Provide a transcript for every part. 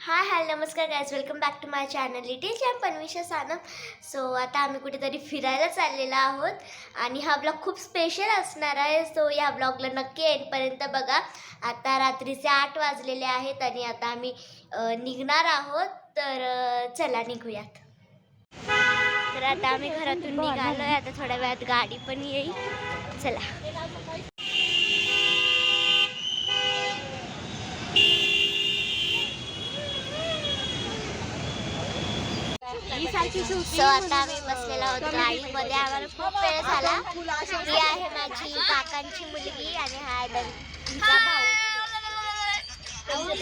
हाय hi नमस्कार guys welcome back to my channel little charm पनविशा सानम सो आता आम्ही कुठेतरी फिरायला चाललेलो आहोत आणि हा ब्लॉग खूप स्पेशल असणार आहे. सो या ब्लॉगला नक्की एंडपर्यंत बघा. आता रात्रीचे आठ वाजलेले आहेत आणि आता आम्ही निघणार आहोत. तर चला निघूयात. तर आता आम्ही घरातून निघालो आहे आता थोड्या वेळात गाडी पण येईल. चला. सो आता आम्ही बसलेला होतो गाडीमध्ये. आम्हाला खूप वेळ झाला. ही आहे माझी काकांची मुलगी आणि हा आहे भाऊ.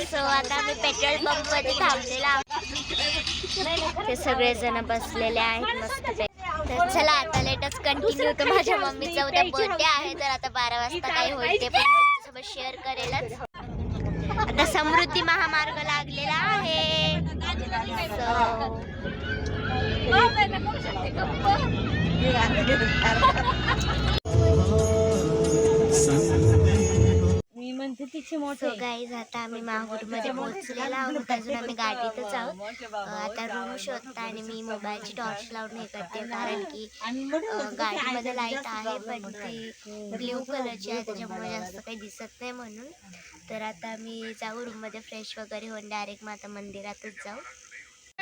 सो आता आम्ही पेट्रोल पंपमध्ये थांबलेला आहोत. ते सगळेजण बसलेले आहेत मस्त तर चला आता लेटच कंटिन्यू तर माझ्या मम्मीचा उद्या बर्थडे आहे तर आता बारा वाजता काही होईल ते पण तुमच्यासोबत शेअर करेलच. आता समृद्धी महामार्ग लागलेला आहे. मी म्हणते तिची मोठे गाईज आता आम्ही माहूरमध्ये पोहोचलेलो आहोत. अजून आम्ही गाडीतच आहोत. आता रूम शोधता आणि मी मोबाईलची टॉर्च लावून हे करते. कारण की गाडीमध्ये लाइट आहे पण ती ब्ल्यू कलरची आहे त्याच्यामुळे जास्त काही दिसत नाही म्हणून. तर आता आम्ही जाऊ रूममध्ये फ्रेश वगैरे होऊन डायरेक्ट माता मंदिरातच जाऊ.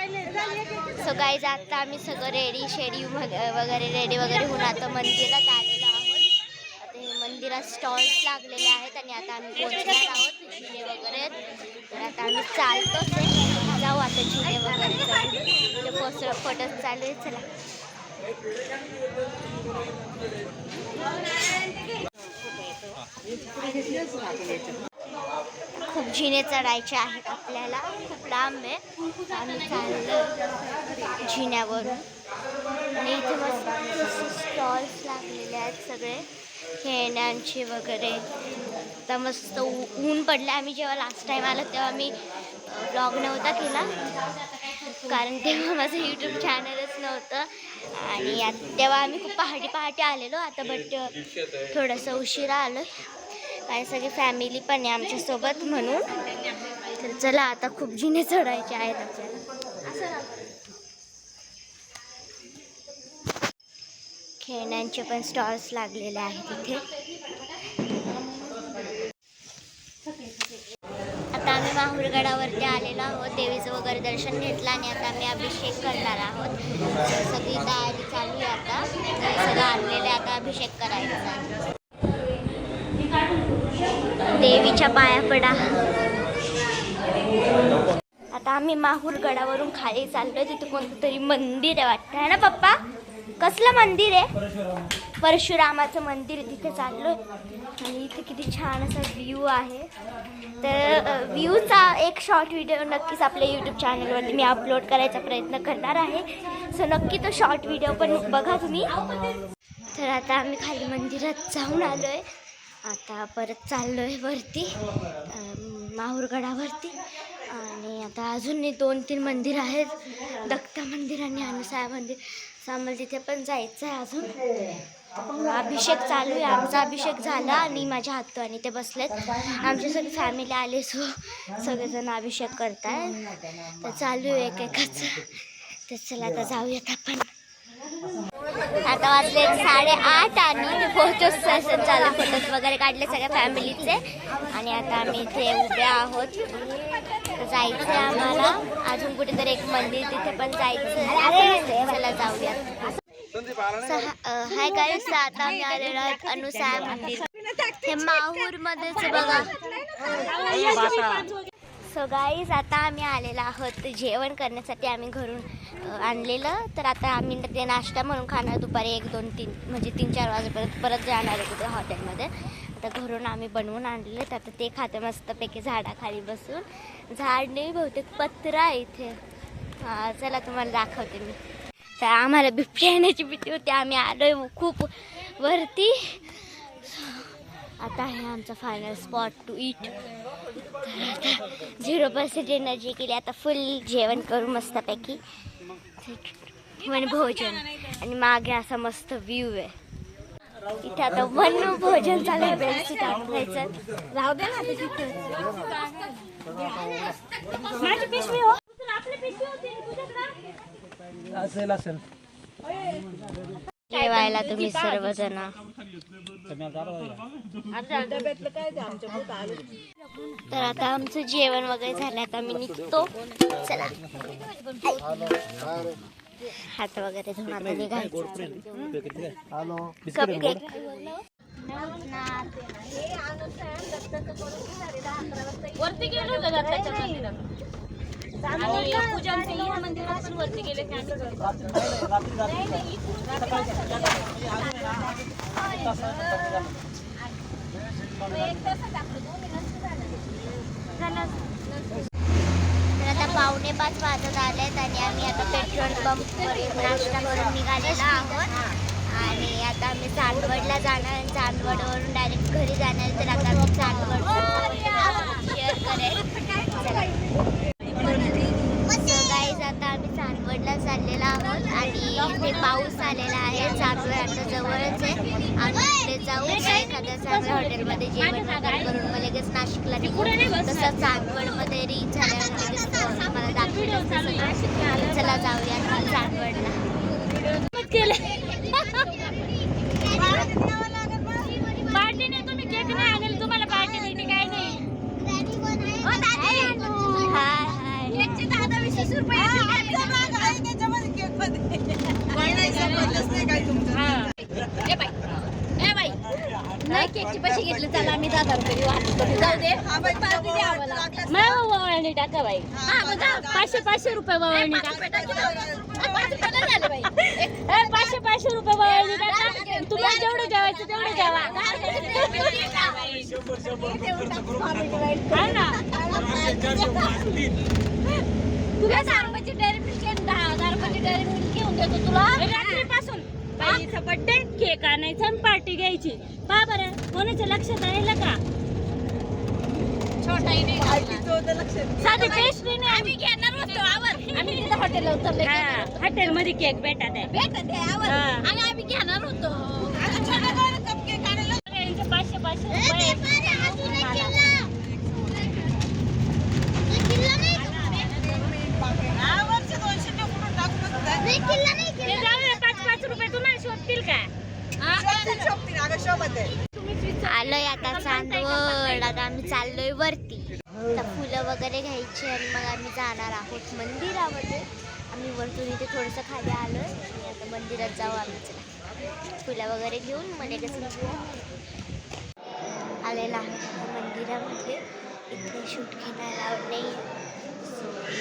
सो गाईज आता आम्ही सगळं रेडी शेडी वगैरे रेडी वगैरे होऊन आता मंदिरात आलेलो आहोत. आता हे मंदिरात स्टॉल्स लागलेले आहेत आणि आता आम्ही पोहोचणार आहोत जिने वगैरे. तर आता आम्ही चालतो. जाऊ आता जिने वगैरे पोस्ट फोटोज चालू आहे चला. खूप जिने चढायचे आहेत आपल्याला. खूप लांब आहे. आम्ही चाललो जिन्यावरून. आणि इथे मस्त स्टॉल्स लागलेले आहेत सगळे. खेळण्यांचे वगैरे. आता मस्त ऊ- ऊन पडलं आम्ही जेव्हा लास्ट टाईम आलो तेव्हा मी ब्लॉग नव्हता केला. कारण तेव्हा माझं यूट्यूब चॅनलच नव्हतं. आणि तेव्हा आम्ही खूप पहाटे पहाटे आलेलो. आता बट थोडंसं उशिरा आलो आणि सगळी फॅमिली पण आहे आमच्यासोबत म्हणून. तर चला आता खूप जिने चढायचे आहेत आपल्याला. खेळण्यांचे पण स्टॉल्स लागलेले आहेत इथे. आता आम्ही माहुरगडावरती आलेलो आहोत. देवीचं वगैरे दर्शन घेतलं आणि आता आम्ही अभिषेक करणार आहोत. सगळी तयारी चालू आहे आता. सगळं आणलेलं आहे, आता अभिषेक करायचा. आहे. देवीच्या पाया पडा. आता आम्ही माहूर गडावरून खाली चाललोय तिथे कोणतं तरी मंदिर आहे वाटतं. आहे ना पप्पा? कसलं मंदिर आहे? परशुरामाचं मंदिर आहे तिथे चाललोय. आणि इथे किती छान असा व्ह्यू आहे. तर व्ह्यूचा एक शॉर्ट व्हिडिओ नक्कीच आपल्या यूट्यूब चॅनलवरती मी अपलोड करायचा प्रयत्न करणार आहे. सो नक्की तो शॉर्ट व्हिडिओ पण बघा तुम्ही. तर आता आम्ही खाली मंदिरात जाऊन आलो आहे आता परत चाललो आहे वरती माहूरगडावरती. आणि आता अजूनही दोन तीन मंदिर आहेत. दत्ता मंदिर आणि अनुसाया मंदिर. सामल तिथे पण जायचं आहे अजून अभिषेक चालू आहे. आमचा अभिषेक झाला आणि माझ्या हातो आणि ते बसलेत. आमची सगळी फॅमिली आली सो सगळेजण अभिषेक करताय तर चालू आहे एकेकाचं. तर चला आता जाऊयात आपण. आता वाजले साडेआठ आणि फोटो सेशन चालू फोटोज वगैरे काढले सगळ्या फॅमिलीचे. आणि आता आम्ही इथे उभे आहोत. जायचं आहे आम्हाला. अजून कुठेतरी एक मंदिर तिथे पण जायचं चला जाऊयात. हाय काय आता आम्ही आलेलो आहोत अनुसाया मंदिर. हे माहूर मध्येच बघा सो गाईज आता आम्ही आलेलो आहोत जेवण करण्यासाठी. आम्ही घरून आणलेलं. तर आता आम्ही ते नाश्ता म्हणून खाणार दुपारी एक दोन तीन म्हणजे तीन चार वाजेपर्यंत परत जाणार आहे तिथे हॉटेलमध्ये. आता घरून आम्ही बनवून आणलेलं तर आता ते खातं मस्तपैकी झाडाखाली बसून. झाड नाही बहुतेक पत्रा आहे इथे. हां चला तुम्हाला दाखवते मी. तर आम्हाला बिबटी येण्याची भीती होती. आम्ही आलो खूप वरती. आता आहे आमचा final spot to it zero percent energy केली. आता फुल जेवण करू मस्तपैकी. म्हणजे भोजन. आणि मागे असा मस्त व्ह्यू आहे. इथे आता वन भोजन चालू व्यवस्थित आठवायचं राहू दे ना तिथे. हो. असेल असेल. जेवायला तुम्ही सर्वजण. तर आता आमचं जेवण वगैरे झालं आता आम्ही निघतो. चला. हात वगैरे धुवून आता निघायचं. कपकेक वरती गेलो होतो दत्ताच्या मंदिरात. आणि पूजांचे ह्या मंदिरात पण वरती गेले की आम्ही घरी. तर आता पावणे पाच वाजत आलेत आणि आम्ही आता पेट्रोल पंपवर नाश्ता करून निघालेलो आहोत. आणि आता आम्ही चांदवडला जाणार आणि चांदवडवरून डायरेक्ट घरी जाणार तर आता आम्ही चांदवड शेअर करेल गाईज आता आम्ही आलेला आहोत आणि इथे पाऊस आलेला आहे. चांगलं आता जवळच आहे. आम्ही इकडे जाऊ. एखाद्या चांगल्या हॉटेलमध्ये जेवण वगैरे करून मग लगेच नाशिकला निघू. तसं चांदवडमध्ये रीच झाल्यावर लगेच मला दाखवलं चला जाऊया. चांदवडला पार्टीने तुम्ही केक नाही आणेल तुम्हाला पार्टी बिर्टी काय नाही हाय हाय नाही केकचे पैसे घेतले चला आम्ही दहा रुपये जाऊ दे. नाही वळणी टाका बाई. पाचशे पाचशे रुपये वळणी टाका. पाचशे पाचशे रुपये वळणी टाका. तुम्हाला जेवढं जेवायचं तेवढं जेवा. हा ना? तुला दहा रुपयाची डेअरी मिल्क दहा दहा रुपयाची डेअरी मिल्क घेऊन देतो तुला. रात्रीपासून. बाईचा बर्थडे केक आणायचा आणि पार्टी घ्यायची. पहा बरं कोणाच्या लक्षात राहिलं का? साधी पेस्ट्री नाही. आम्ही घेणार होतो आवर. आम्ही तिथं हॉटेल उतरले हॉटेल मध्ये केक भेटत आहे. भेटत आहे आवर. आणि आम्ही घेणार होतो. यांचे पाचशे पाचशे रुपये. ते जाऊ दे, पाच पाच रुपये तुम्हाला शोधतील का आलोय आता चांदवड आता आम्ही चाललोय वरती. आता फुलं वगैरे घ्यायची आणि मग आम्ही जाणार आहोत मंदिरामध्ये. आम्ही वरतून इथे थोडंसं खाली आलोय. आणि आता मंदिरात जाऊ आम्ही चला. फुलं वगैरे घेऊन लगेच निघूया. आलेला आहोत मंदिरामध्ये. इथे शूट घेण्याला allowed नाही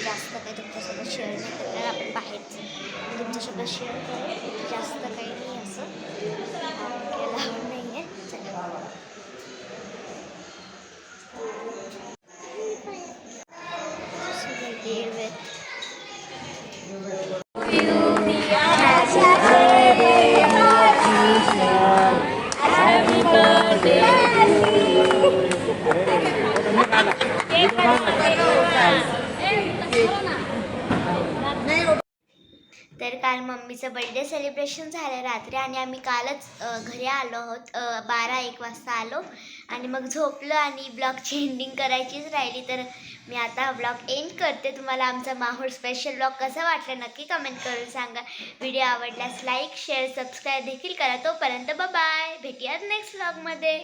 जास्त काही तुमच्यासोबत शेअर नाही करणार. आपण बाहेरच. तुमच्यासोबत शेअर करू. मम्मीचं बर्थडे सेलिब्रेशन झालं रात्री आणि आम्ही कालच घरी आलो आहोत. बारा एक वाजता आलो. आणि मग झोपलो आणि ब्लॉगची एंडिंग करायचीच राहिली. तर मी आता हा ब्लॉग एंड करते. तुम्हाला आमचा माहूर स्पेशल ब्लॉग कसा वाटला नक्की कमेंट करून सांगा. व्हिडिओ आवडल्यास लाईक शेअर सबस्क्राईब देखील करा. तोपर्यंत बाय भेटूयात नेक्स्ट ब्लॉगमध्ये